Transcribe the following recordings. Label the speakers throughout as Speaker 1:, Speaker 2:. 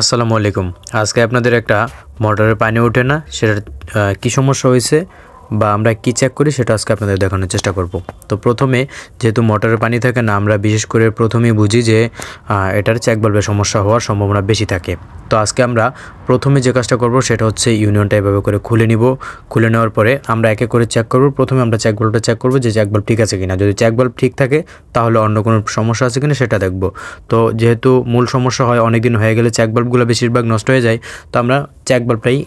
Speaker 1: আসসালামু আলাইকুম। আজকে আপনাদের একটা মোটরের পানি ওঠে না, সেটার কী সমস্যা হয়েছে বা আমরা কি চেক করি সেটা আজকে আপনাদের দেখানোর চেষ্টা করব। তো প্রথমে যেহেতু মোটরের পানি থাকে না, আমরা বিশেষ করে প্রথমেই বুঝি যে এটার চেক বলবে সমস্যা হওয়ার সম্ভাবনা বেশি থাকে। তো আজকে আমরা প্রথমে যে কাজটা করব সেটা হচ্ছে ইউনিয়নটা এভাবে করে খুলে নিব। খুলে নেওয়ার পরে আমরা একে করে চেক করব। প্রথমে আমরা চেক বাল্বটা চেক করব যে চেক বাল্ব ঠিক আছে কিনা। যদি চেক বাল্ব ঠিক থাকে, তাহলে অন্য কোনো সমস্যা আছে কিনা সেটা দেখব। তো যেহেতু মূল সমস্যা হয় অনেক দিন হয়ে গেলে চেক বাল্বগুলো বেশিরভাগ নষ্ট হয়ে যায়, তো আমরা চেক বাল্বটাই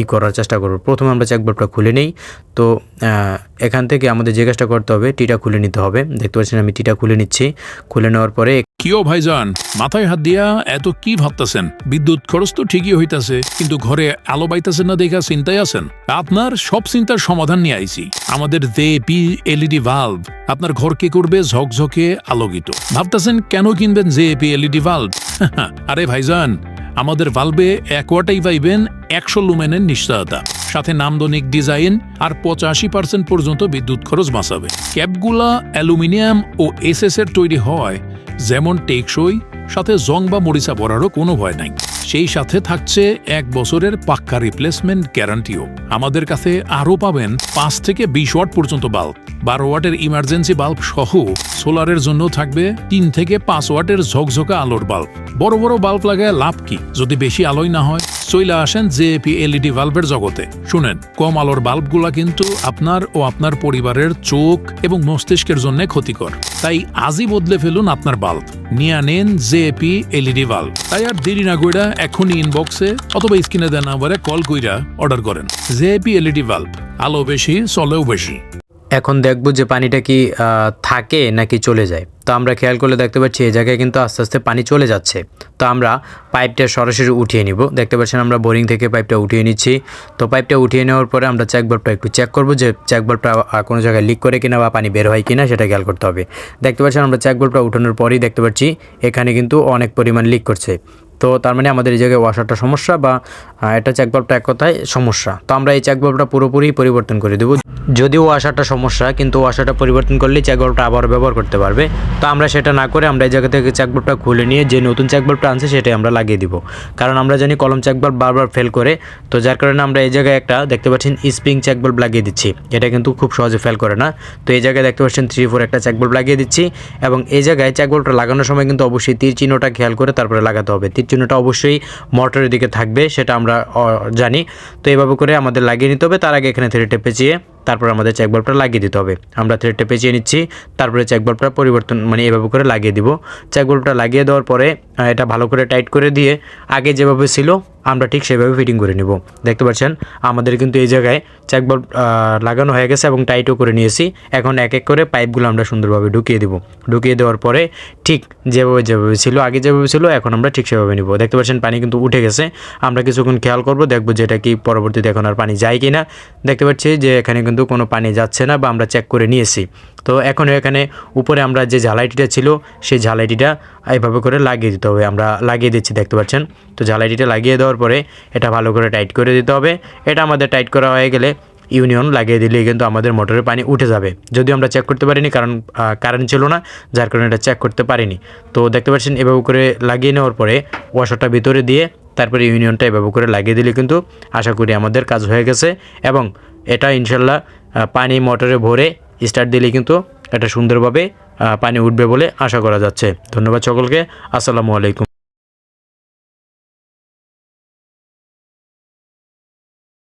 Speaker 1: ই করার চেষ্টা করব। প্রথমে আমরা চেক বাল্বটা খুলে নেই। তো এখান থেকে আমাদের যে কাজটা করতে হবে টিটা খুলে নিতে হবে। দেখতে পাচ্ছেন আমি টিটা খুলে নিচ্ছি। খুলে নেওয়ার পরে
Speaker 2: কিও ভাইজান, মাথায় হাত দিয়া এত কি ভাবতাছেন? বিদ্যুৎ খরচ তো ঠিকই হইতাছে, কিন্তু ঘরে আলো বাইতাছেন না দেখা চিন্তায় আছেন? আপনার সব চিন্তার সমাধান নিয়ে আইছি। আমাদের দে পি এলইডি ভাল্ব আপনার ঘর কি করবে ঝকঝকে আলোকিত। ভাবতাছেন কেন কিনবেন জে পি এলইডি ভাল্ব আরে ভাইজান আমাদের ভালবে একোয়াটাই পাইবেন একশো লুমেনের নিশ্চয়তা। সাথে নামদনিক ডিজাইন আর পঁচাশি পার্সেন্ট পর্যন্ত বিদ্যুৎ খরচ বাঁচাবে। ক্যাপগুলা অ্যালুমিনিয়াম ও এসএস এর তৈরি হয় যেমন টেকসই, সাথে জং বা মরিচা পড়ারও কোনো ভয় নাই। সেই সাথে থাকছে এক বছরের পাক্কা রিপ্লেসমেন্ট গ্যারান্টিও আমাদের কাছে আরও পাবেন পাঁচ থেকে বিশ ওয়াট পর্যন্ত বাল্ব। বারো ওয়াটের ইমার্জেন্সি বাল্ব সহ সোলারের জন্য থাকবে তিন থেকে পাঁচ ওয়াটের ঝকঝকা আলোর বাল্ব। বড় বড় বাল্ব লাগায় লাভ কি? যদি বেশি আলোই না হয়, চইলা আসেন জেপি এলইডি বাল্বের জগতে। শুনেন, কম আলোর বাল্বগুলা কিন্তু আপনার ও আপনার পরিবারের চোখ এবং মস্তিষ্কের জন্য ক্ষতিকর। তাই আজই বদলে ফেলুন আপনার বাল্ব। নিয়ে আনেন জেপি এলইডি বাল্ব। তাই আর দেরি না কইরা এখনই ইনবক্সে অথবা স্ক্রিনে দেন নাম্বারে কল কইরা অর্ডার করেন। জেপি এলইডি বাল্ব, আলো বেশি, চলেও বেশি।
Speaker 1: এখন দেখব যে পানিটা কি থাকে নাকি চলে যায়। তো আমরা খেয়াল করলে দেখতে পাচ্ছি এই জায়গায় কিন্তু আস্তে আস্তে পানি চলে যাচ্ছে। তো আমরা পাইপটা সরাসরি উঠিয়ে নিব। দেখতে পাচ্ছেন আমরা বোরিং থেকে পাইপটা উঠিয়ে নিচ্ছি। তো পাইপটা উঠিয়ে নেওয়ার পরে আমরা চেক বাল্বটা একটু চেক করব যে চেক বাল্বটা কোনো জায়গায় লিক করে কিনা বা পানি বের হয় কিনা সেটা খেয়াল করতে হবে। দেখতে পাচ্ছেন আমরা চেক বাল্বটা উঠানোর পরেই দেখতে পাচ্ছি এখানে কিন্তু অনেক পরিমাণ লিক করছে। তো তার মানে আমাদের এই জায়গায় ওয়াশারটা সমস্যা বা এটা চেক বাল্বটা এক কথায় সমস্যা। তো আমরা এই চেক বাল্বটা পুরোপুরি পরিবর্তন করে দেবো। যদিও ওয়াশারটা সমস্যা, কিন্তু ওয়াশারটা পরিবর্তন করলে চেক বাল্বটা আবার ব্যবহার করতে পারবে। তো আমরা সেটা না করে আমরা এই জায়গা থেকে চেক বাল্বটা খুলে নিয়ে যে নতুন চেক বাল্বটা আনছে সেটাই আমরা লাগিয়ে দিব। কারণ আমরা জানি কলম চেক বাল্ব বারবার ফেল করে, তো যার কারণে আমরা এই জায়গায় একটা দেখতে পাচ্ছেন স্প্রিং চেক বাল্ব লাগিয়ে দিচ্ছি। এটা কিন্তু খুব সহজে ফেল করে না। তো এই জায়গায় দেখতে পাচ্ছেন থ্রি ফোর একটা চেক বাল্ব লাগিয়ে দিচ্ছি এবং এই জায়গায় চেক বাল্বটা লাগানোর সময় কিন্তু অবশ্যই তীর চিহ্নটা খেয়াল করে তারপরে লাগাতে হবে। তীর চিহ্নটা অবশ্যই মোটরের দিকে থাকবে, সেটা আমরা জানি। তো এভাবে করে আমাদের লাগিয়ে নিতে হবে, তার আগে এখানে থ্রি টেপে চেয়ে তারপর আমাদের চেক বাল্বটা লাগিয়ে দিতে হবে। আমরা থ্রেড টেপে চেয়ে নিচ্ছি, তারপরে চেক বাল্বটা পরিবর্তন মানে এভাবে করে লাগিয়ে দিব। চেক বাল্বটা লাগিয়ে দেওয়ার পরে এটা ভালো করে টাইট করে দিয়ে, আগে যেভাবে ছিল আমরা ঠিক সেভাবে ফিটিং করে নিব। দেখতে পাচ্ছেন, আমাদের কিন্তু এই জায়গায় চেক বাল্ব লাগানো হয়ে গেছে এবং টাইটও করে নিয়েছি। এখন এক এক করে পাইপগুলো আমরা সুন্দরভাবে ঢুকিয়ে দিব। ঢুকিয়ে দেওয়ার পরে ঠিক যেভাবে যেভাবে ছিল, আগে যেভাবে ছিল, এখন আমরা ঠিক সেভাবে নিব। দেখতে পাচ্ছেন, পানি কিন্তু উঠে গেছে। আমরা কিছুক্ষণ খেয়াল করব, দেখব যে এটা কি পরবর্তীতে এখন আর পানি যায় কি না দেখতে পাচ্ছি যে এখানে কিন্তু কোনো পানি যাচ্ছে না বা আমরা চেক করে নিয়েছি। তো এখন এখানে উপরে আমরা যে ঝালাইটিটা ছিল, সেই ঝালাইটিটা এইভাবে করে লাগিয়ে দিতে হবে। আমরা লাগিয়ে দিচ্ছি, দেখতে পাচ্ছেন? তো ঝালাইটিটা লাগিয়ে দেওয়ার পরে এটা ভালো করে টাইট করে দিতে হবে। এটা আমাদের টাইট করা হয়ে গেলে ইউনিয়ন লাগিয়ে দিলেই কিন্তু আমাদের মোটরের পানি উঠে যাবে। যদিও আমরা চেক করতে পারিনি, কারণ কারেন্ট ছিল না, যার কারণে এটা চেক করতে পারিনি। তো দেখতে পাচ্ছেন, এভাবে করে লাগিয়ে নেওয়ার পরে ওয়াশারটা ভিতরে দিয়ে তারপরে ইউনিয়নটা এভাবে করে লাগিয়ে দিলে কিন্তু আশা করি আমাদের কাজ হয়ে গেছে এবং এটা ইনশাল্লাহ পানি মোটরে ভরে স্টার্ট দিলে কিন্তু এটা সুন্দরভাবে পানি উঠবে বলে আশা করা যাচ্ছে। ধন্যবাদ সকলকে। আসসালামু আলাইকুম।